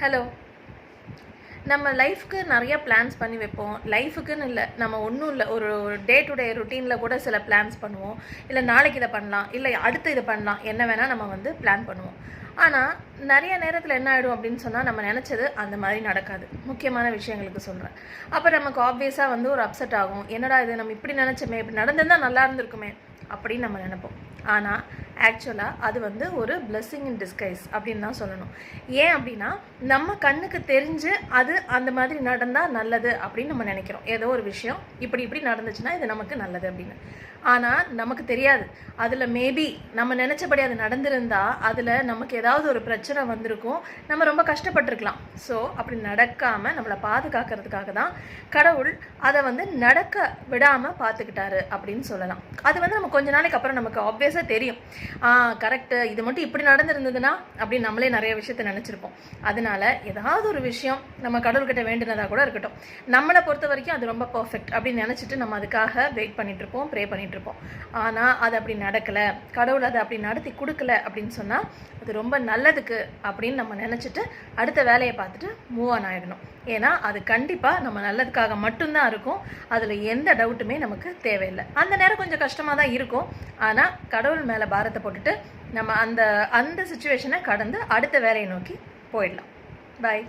Hello நம்ம லைஃப்க்கு நிறைய பிளான்ஸ் பண்ணி வைப்போம். லைஃபுக்குன்னு இல்லை நம்ம ஒன்றும் இல்லை. ஒரு டே டு டே ருட்டீனில் கூட சில பிளான்ஸ் பண்ணுவோம். இல்லை நாளைக்கு இதை பண்ணலாம். இல்லை அடுத்து இதை பண்ணலாம். என்ன வேணால் நம்ம வந்து பிளான் பண்ணுவோம். ஆனால் நிறைய நேரத்தில் என்ன ஆகிடும் அப்படின்னு சொன்னால் நம்ம நினச்சது அந்த மாதிரி நடக்காது. முக்கியமான விஷயங்களுக்கு சொல்கிறேன் அப்போ நமக்கு ஆப்வியஸாக வந்து ஒரு அப்செட் ஆகும். என்னடா இது நம்ம இப்படி நினச்சோமே இப்படி நடந்திருந்தால் நல்லா இருந்திருக்குமே அப்படின்னு நம்ம நினைப்போம். ஆனால் ஆக்சுவலாக அது வந்து ஒரு பிளெஸ்ஸிங் இன் டிஸ்கைஸ் அப்படின்னு தான் சொல்லணும். ஏன் அப்படின்னா நம்ம கண்ணுக்கு தெரிஞ்சு அது அந்த மாதிரி நடந்தால் நல்லது அப்படின்னு நம்ம நினைக்கிறோம். ஏதோ ஒரு விஷயம் இப்படி இப்படி நடந்துச்சுன்னா இது நமக்கு நல்லது அப்படின்னு. ஆனால் நமக்கு தெரியாது. அதில் மேபி நம்ம நினச்சபடி அது நடந்திருந்தால் அதில் நமக்கு ஏதாவது ஒரு பிரச்சனை வந்திருக்கும். நம்ம ரொம்ப கஷ்டப்பட்டிருக்கலாம். ஸோ அப்படி நடக்காமல் நம்மளை பாதுகாக்கிறதுக்காக தான் கடவுள் அதை வந்து நடக்க விடாமல் பார்த்துக்கிட்டாரு அப்படின்னு சொல்லலாம். அது வந்து நம்ம கொஞ்ச நாளைக்கு அப்புறம் நமக்கு ஆப்வியஸாக தெரியும். ஆ கரெக்டு இது மட்டும் இப்படி நடந்திருந்ததுன்னா அப்படின்னு நம்மளே நிறைய விஷயத்த நினச்சிருப்போம். அதனால ஏதாவது ஒரு விஷயம் நம்ம கடவுள்கிட்ட வேண்டினதாக கூட இருக்கட்டும். நம்மளை பொறுத்த வரைக்கும் அது ரொம்ப பர்ஃபெக்ட் அப்படின்னு நினச்சிட்டு நம்ம அதுக்காக வெயிட் பண்ணிகிட்ருப்போம் ப்ரே பண்ணிகிட்ருப்போம் இருப்போம். ஆனால் அது அப்படி நடக்கலை. கடவுள் அதை அப்படி நடத்தி கொடுக்கல அப்படின்னு சொன்னால் அது ரொம்ப நல்லதுக்கு அப்படின்னு நம்ம நினச்சிட்டு அடுத்த வேலையை பார்த்துட்டு மூவ் ஆன் ஆகிடணும் ஏன்னா அது கண்டிப்பாக நம்ம நல்லதுக்காக மட்டும்தான் இருக்கும். அதில் எந்த டவுட்டுமே நமக்கு தேவையில்லை. அந்த நேரம் கொஞ்சம் கஷ்டமாக தான் இருக்கும். ஆனால் கடவுள் மேலே பாரத்தை போட்டுட்டு நம்ம அந்த அந்த சுச்சுவேஷனை கடந்து அடுத்த வேலையை நோக்கி போயிடலாம். பாய்